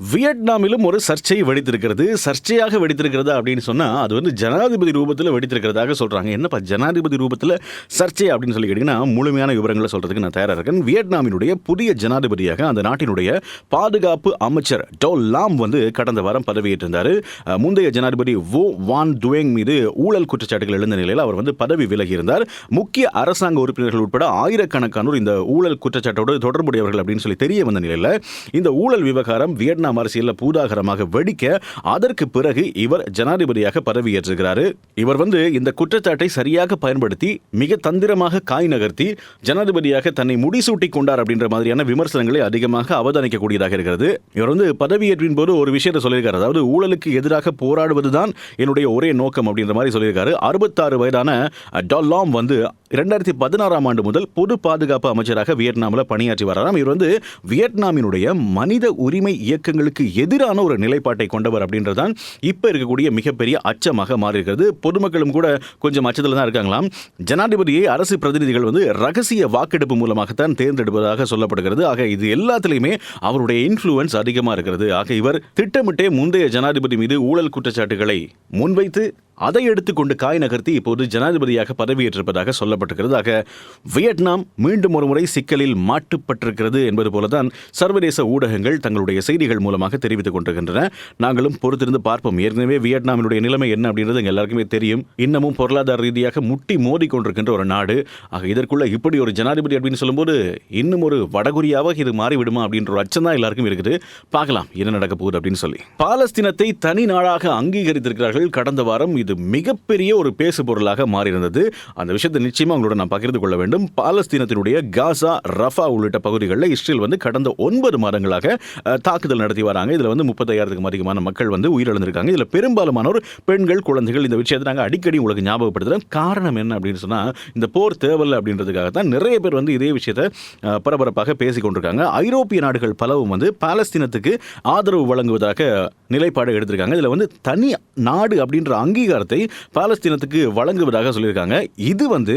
வியட்நாமிலும் ஒரு சர்ச்சை வெடித்திருக்கிறது. சர்ச்சையாக வெடித்திருக்கிறதா அப்படின்னு சொன்னா அது வந்து ஜனாதிபதி ரூபத்தில் வெடித்திருக்கிறதாக சொல்றாங்க. என்னப்பா ஜனாதிபதி ரூபத்தில் சர்ச்சை அப்படின்னு சொல்லி கேட்டிங்கன்னா முழுமையான விவரங்களை சொல்கிறதுக்கு நான் தயாரா இருக்கேன். வியட்நாமினுடைய புதிய ஜனாதிபதியாக அந்த நாட்டினுடைய பாதுகாப்பு அமைச்சர் டோ லாம் வந்து கடந்த வாரம் பதவியேற்றிருந்தார். முந்தைய ஜனாதிபதி வோ வான் துவேங் மீது ஊழல் குற்றச்சாட்டுகள் எழுந்த நிலையில் அவர் வந்து பதவி விலகியிருந்தார். முக்கிய அரசாங்க உறுப்பினர்கள் உட்பட ஆயிரக்கணக்கானோர் இந்த ஊழல் குற்றச்சாட்டோடு தொடர்புடையவர்கள் அப்படின்னு சொல்லி தெரிய வந்த நிலையில் இந்த ஊழல் விவகாரம் வியட்நாம் அரசியலில் பூதாகரமாக வெடிக்க அதற்கு பிறகு இவர் ஜனாதிபதியாக பதவியேற்றிருக்கிறாரு இவர் வந்து இந்த குற்றச்சாட்டை சரியாக பயன்படுத்தி மிக தந்திரமாக காய் நகர்த்தி ஜனாதிபதியாக தன்னை முடிசூட்டி கொண்டார் அப்படின்ற மாதிரியான விமர்சனங்களை அதிகமாக அவதானிக்கக்கூடியதாக இருக்கிறது. இவர் வந்து பதவியேற்பின் போது ஒரு விஷயத்தை சொல்லியிருக்காரு. அதாவது ஊழலுக்கு எதிராக போராடுவதுதான் என்னுடைய ஒரே நோக்கம் அப்படின்ற மாதிரி சொல்லியிருக்காரு. அறுபத்தாறு வயதான வந்து இரண்டாயிரத்தி பதினாறாம் ஆண்டு முதல் பொது பாதுகாப்பு அமைச்சராக வியட்நாமில் பணியாற்றி வராராம். இவர் வந்து வியட்நாமினுடைய மனித உரிமை இயக்கங்களுக்கு எதிரான ஒரு நிலைப்பாட்டை கொண்டவர் அப்படின்றதான் இப்போ இருக்கக்கூடிய மிகப்பெரிய அச்சமாக மாறியிருக்கிறது. பொதுமக்களும் கூட கொஞ்சம் அச்சத்தில் தான் இருக்காங்களாம். ஜனாதிபதியை அரசு பிரதிநிதிகள் வந்து ரகசிய வாக்கெடுப்பு மூலமாகத்தான் தேர்ந்தெடுப்பதாக சொல்லப்படுகிறது. ஆக இது எல்லாத்திலையுமே அவருடைய இன்ஃப்ளூயன்ஸ் அதிகமாக இருக்கிறது. ஆக இவர் திட்டமிட்டே முந்தைய ஜனாதிபதி மீது ஊழல் குற்றச்சாட்டுகளை முன்வைத்து அதை எடுத்துக்கொண்டு காய் நகர்த்தி இப்போது ஜனாதிபதியாக பதவியேற்றிருப்பதாக சொல்லப்பட்டிருக்கிறது. ஆக வியட்நாம் மீண்டும் ஒரு முறை சிக்கலில் மாட்டுப்பட்டிருக்கிறது என்பது போலதான் சர்வதேச ஊடகங்கள் தங்களுடைய செய்திகள் மூலமாக தெரிவித்துக் கொண்டிருக்கின்றன. நாங்களும் பொறுத்திருந்து பார்ப்போம். ஏற்கனவே வியட்நாமினுடைய நிலைமை என்ன அப்படின்றது எங்கள் எல்லாருக்குமே தெரியும். இன்னமும் பொருளாதார ரீதியாக முட்டி மோதி கொண்டிருக்கின்ற ஒரு நாடு. ஆக இதற்குள்ள இப்படி ஒரு ஜனாதிபதி அப்படின்னு சொல்லும்போது இன்னும் ஒரு வடகொரியாவாக இது மாறிவிடுமா அப்படின்ற ஒரு அச்சம் தான் எல்லாருக்கும் இருக்குது. பார்க்கலாம் என்ன நடக்க போகுது அப்படின்னு சொல்லி. பாலஸ்தீனத்தை தனி நாடாக அங்கீகரித்திருக்கிறார்கள். கடந்த வாரம் இது மிகப்பெரிய ஒரு பேசு பொருளாக மாறியிருந்தது. அந்த விஷயத்தை நிச்சயமாக உங்களோட நான் பகிர்ந்து கொள்ள வேண்டும். பாலஸ்தீனத்தினுடைய காசா ரஃபா உள்ளிட்ட பகுதிகளில் இஸ்ரேல் வந்து கடந்த ஒன்பது மாதங்களாக தாக்குதல் நடத்தி வராங்க. இதில் வந்து முப்பத்தையாயிரத்துக்கும் அதிகமான மக்கள் வந்து உயிரிழந்திருக்காங்க. இதில் பெரும்பாலுமானோர் பெண்கள் குழந்தைகள் இந்த விஷயத்தை நாங்கள் அடிக்கடி உங்களுக்கு ஞாபகப்படுத்துகிறோம் காரணம் என்ன அப்படின்னு சொன்னால் இந்த போர் தேவையில்லை அப்படின்றதுக்காக தான் நிறைய பேர் வந்து இதே விஷயத்தை பரபரப்பாக பேசிக்கொண்டிருக்காங்க. ஐரோப்பிய நாடுகள் பலவும் வந்து பாலஸ்தீனத்துக்கு ஆதரவு வழங்குவதாக நிலைப்பாடு எடுத்திருக்காங்க. இதில் வந்து தனி நாடு அப்படின்ற அதிகாரத்தை பாலஸ்தீனத்துக்கு வழங்குவதாக சொல்லியிருக்காங்க. இது வந்து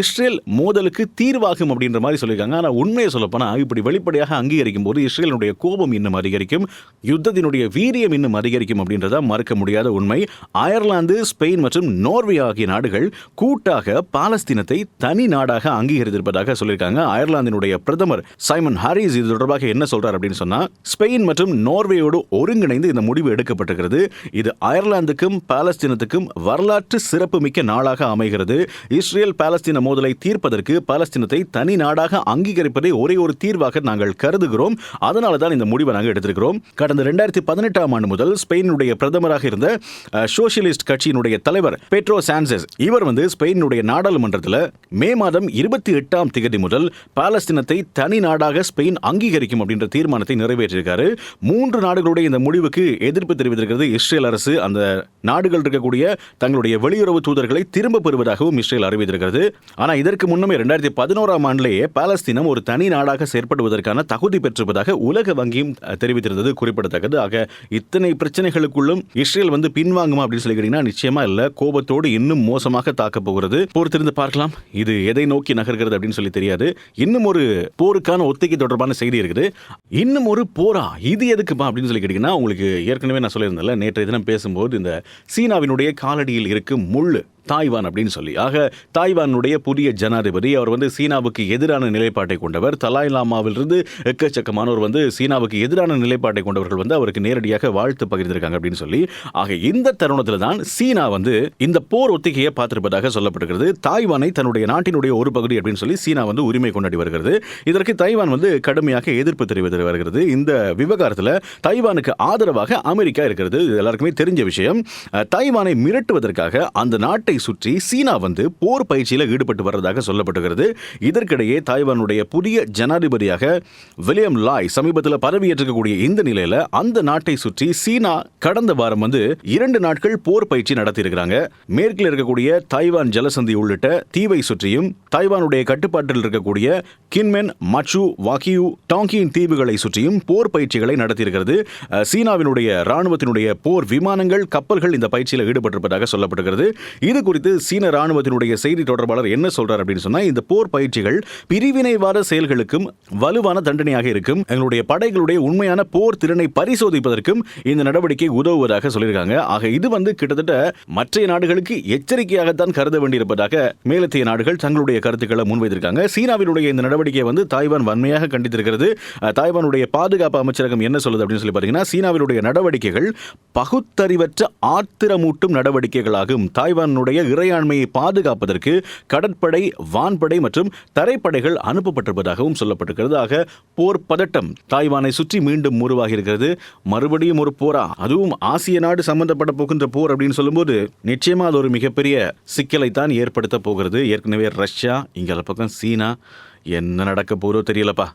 இஸ்ரேல் மோதலுக்கு தீர்வாகும் அப்படின்ற மாதிரி சொல்லியிருக்காங்க. ஆனால் உண்மையை சொல்லப்போனால் இப்படி வெளிப்படையாக அங்கீகரிக்கும் போது இஸ்ரேலினுடைய கோபம் இன்னும் அதிகரிக்கும் யுத்தத்தினுடைய வீரியம் இன்னும் அதிகரிக்கும் அப்படின்றத மறுக்க முடியாத உண்மை. அயர்லாந்து ஸ்பெயின் மற்றும் நோர்வே ஆகிய நாடுகள் கூட்டாக பாலஸ்தீனத்தை தனி நாடாக அங்கீகரித்திருப்பதாக சொல்லியிருக்காங்க. அயர்லாந்தினுடைய பிரதமர் சைமன் ஹாரிஸ் இது தொடர்பாக என்ன சொல்றார் அப்படின்னு சொன்னா ஸ்பெயின் மற்றும் நோர்வேயோடு ஒருங்கிணைந்து இந்த முடிவு எடுக்கப்பட்டிருக்கிறது. இது அயர்லாந்துக்கும் பாலஸ்தீனத்துக்கும் மீண்டும் வரலாற்று சிறப்புமிக்க நாளாக அமைகிறது. இஸ்ரேல் பாலஸ்தீன மோதலை தீர்ப்பதற்கு பாலஸ்தீனத்தை தனி நாடாக அங்கீகரிப்பதை ஒரே ஒரு தீர்வாக நாங்கள் கருதுகிறோம். அதனால தான் இந்த முடிவை நாங்கள் எடுத்திருக்கிறோம். கடந்த ரெண்டாயிரத்தி பதினெட்டாம் ஆண்டு முதல் ஸ்பெயினுடைய பிரதமராக இருந்த சோசியலிஸ்ட் கட்சியினுடைய தலைவர் பெட்ரோ சான்சஸ் இவர் வந்து ஸ்பெயினுடைய நாடாளுமன்றத்தில் மே மாதம் இருபத்தி எட்டாம் திகதி முதல் பாலஸ்தீனத்தை தனி நாடாக ஸ்பெயின் அங்கீகரிக்கும் அப்படின்ற தீர்மானத்தை நிறைவேற்றியிருக்காரு மூன்று நாடுகளுடைய இந்த முடிவுக்கு எதிர்ப்பு தெரிவித்திருக்கிறது இஸ்ரேல் அரசு. அந்த நாடுகள் இருக்கக்கூடிய தங்களுடைய வெளியுறவு தூதர்களை திரும்ப பெறுவதாகவும் இஸ்ரேல் அறிவித்திருக்கிறது. ஆனால் இதற்கு முன்னமே ரெண்டாயிரத்தி பதினோராம் ஆண்டிலேயே பாலஸ்தீனம் ஒரு தனி நாடாக செயற்படுவதற்கான தகுதி பெற்றிருப்பதாக உலக வங்கியும் தெரிவித்திருந்தது குறிப்பிடத்தக்கது. ஆக இத்தனை பிரச்சனைகளுக்குள்ளும் இஸ்ரேல் வந்து பின்வாங்குமா அப்படின்னு சொல்லிக்கிறீங்கன்னா நிச்சயமா இல்ல. கோபத்தோடு இன்னும் மோசமாக தாக்கப் போகிறது. பொறுத்திருந்து பார்க்கலாம். இது எதை நோக்கி நகர்கிறது அப்படின்னு சொல்லி தெரியாது. இன்னும் ஒரு போருக்கான ஒத்திகை தொடர்பான செய்தி இருக்குது. இன்னும் ஒரு போரா? இது எதுக்குப்பா அப்படின்னு சொல்லி கேட்டீங்கன்னா உங்களுக்கு ஏற்கனவே நான் சொல்லியிருந்தேன்ல நேற்றைய தினம் பேசும்போது இந்த சீனாவினுடைய காலடியில் இருக்கும் முள்ளு. தாய்வான் அப்படின்னு சொல்லி. ஆக தாய்வானுடைய புதிய ஜனாதிபதி அவர் வந்து சீனாவுக்கு எதிரான நிலைப்பாட்டை கொண்டவர். தலாய் லாமாவிலிருந்து எக்கச்சக்கமானோர் வந்து சீனாவுக்கு எதிரான நிலைப்பாட்டை கொண்டவர்கள் வந்து அவருக்கு நேரடியாக வாழ்த்து பகிர்ந்திருக்காங்க அப்படின்னு சொல்லி. ஆக இந்த தருணத்தில் தான் சீனா வந்து இந்த போர் ஒத்திகையை பார்த்திருப்பதாக சொல்லப்படுகிறது. தாய்வானை தன்னுடைய நாட்டினுடைய ஒரு பகுதி அப்படின்னு சொல்லி சீனா வந்து உரிமை கொண்டாடி வருகிறது. இதற்கு தைவான் வந்து கடுமையாக எதிர்ப்பு தெரிவித்து வருகிறது. இந்த விவகாரத்தில் தைவானுக்கு ஆதரவாக அமெரிக்கா இருக்கிறது. எல்லாருக்குமே தெரிஞ்ச விஷயம். தைவானை மிரட்டுவதற்காக அந்த நாட்டை நாட்டை சுற்றி சீனா வந்து போர் பயிற்சியில் ஈடுபட்டு வர்றதாக சொல்லப்படுகிறது இதற்கிடையே தாய்வானுடைய புதிய ஜனாதிபதியாக வில்லியம் லாய் சமீபத்தில் பதவியேற்றிருக்கக்கூடிய இந்த நிலையில் அந்த நாட்டை சுற்றி சீனா கடந்த வாரம் வந்து இரண்டு நாட்கள் போர் பயிற்சி நடத்தியிருக்கிறாங்க. மேற்கில் இருக்கக்கூடிய தாய்வான் ஜலசந்தி உள்ளிட்ட தீவை சுற்றியும் தாய்வானுடைய கட்டுப்பாட்டில் இருக்கக்கூடிய கின்மென் மச்சு வாக்கியூ டாங்கியின் தீவுகளை சுற்றியும் போர் பயிற்சிகளை நடத்தியிருக்கிறது. சீனாவினுடைய ராணுவத்தினுடைய போர் விமானங்கள் கப்பல்கள் இந்த பயிற்சியில் ஈடுபட்டிருப்பதாக சொல்லப்படுகிறது இது குறித்து சீன ராணுவத்தினுடைய செய்தி தொடர்பாளர் என்ன சொல்றார் அப்படின்னு சொன்னா இந்த போர் பயிற்சிகள் பிரிவினைவாத செயல்களுக்கும் வலுவான தண்டனையாக இருக்கும். எங்களுடைய படைகளுடைய உண்மையான போர் திறனை பரிசோதிப்பதற்கும் இந்த நடவடிக்கை உதவுவதாக சொல்லியிருக்காங்க. ஆக இது வந்து கிட்டத்தட்ட மற்ற நாடுகளுக்கு எச்சரிக்கையாகத்தான் கருத வேண்டியிருப்பதாக மேலத்திய நாடுகள் தங்களுடைய கருத்துக்களை முன்வைத்திருக்காங்க. சீனாவினுடைய இந்த நடவடிக்கையை வந்து தாய்வான் வன்மையாக கண்டித்திருக்கிறது. தாய்வானுடைய பாதுகாப்பு அமைச்சரகம் என்ன சொல்லுது அப்படின்னு சொல்லி பார்த்தீங்கன்னா சீனாவினுடைய நடவடிக்கைகள் பகுத்தறிவற்ற ஆத்திரமூட்டும் நடவடிக்கைகளாகும். தாய்வானுடைய இறையாண்மையை பாதுகாப்பதற்கு கடற்படை வான்படை மற்றும் தரைப்படைகள் அனுப்பப்பட்டிருப்பதாகவும் சொல்லப்பட்டிருக்கிறது. ஆக போர் பதட்டம் தாய்வானை சுற்றி மீண்டும் உருவாகி இருக்கிறது மறுபடியும் ஒரு போரா அதுவும் ஆசிய நாடு சம்பந்தப்பட போகின்ற போர் அப்படின்னு சொல்லும்போது நிச்சயமா அது ஒரு மிகப்பெரிய சிக்கலை தான் ஏற்படுத்த போகிறது. ஏற்கனவே ரஷ்யா இங்கே பக்கம் சீனா என்ன நடக்க போறோ தெரியலப்பா.